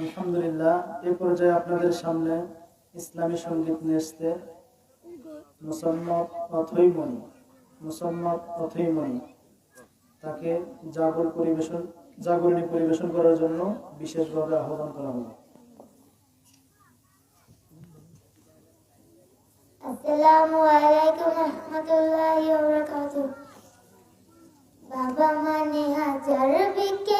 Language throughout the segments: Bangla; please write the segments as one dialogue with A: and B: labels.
A: আলহামদুলিল্লাহ এই পর্যায়ে আপনাদের সামনে ইসলামী সংগীত নেসতে মুসম্মদ অথৈমণি মুসম্মদ তাকে জাগর পরিবেশন, জাগরণী পরিবেশন করার জন্য বিশেষভাবে আহ্বান করা হলো।
B: বাবা মানে হাজার বিকেল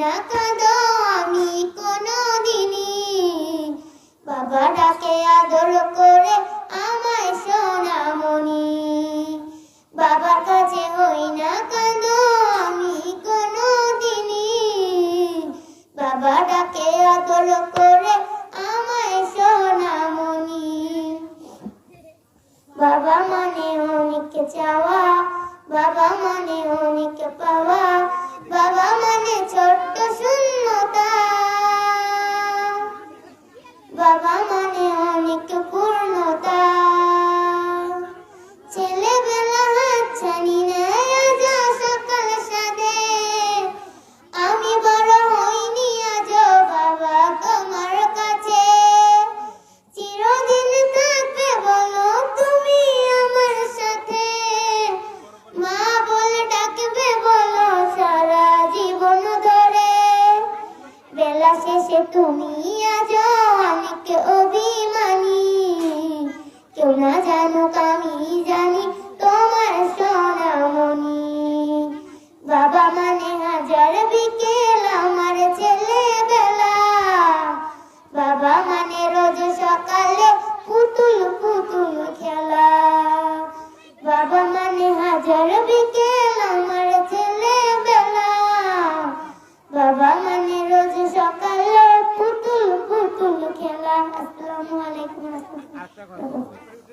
B: না কাঁদো আমি কোনো দিনই বাবা ডাকে আদর করে আমায় সোনামণি। বাবার কাছে হই না কাঁদো আমি কোনো দিনই বাবা ডাকে আদর করে আমায় সোনামণি। বাবা মানে অনেক চাওয়া, বাবা মানে অনেক বাবা মানে অনেক পূর্ণতা। ছেলেবেলা সকাল সাদে আমি বড় আজ বাবা কাছে। চিরদিন মা ডাকবে জীবন ধরে। বেলা শেষে তুমি আজ অনেক অভিমানী, কেউ না আমি জানি তোমার সোনামণি। বাবা মানে হাজার বিকেল আমার ছেলে বেলা বাবা মানে রোজ সকালে পুতুল পুতুল খেলা। বাবা মানে হাজার বিকেল খেলা আসসালামু আলাইকুম। রহমতুল্লাহ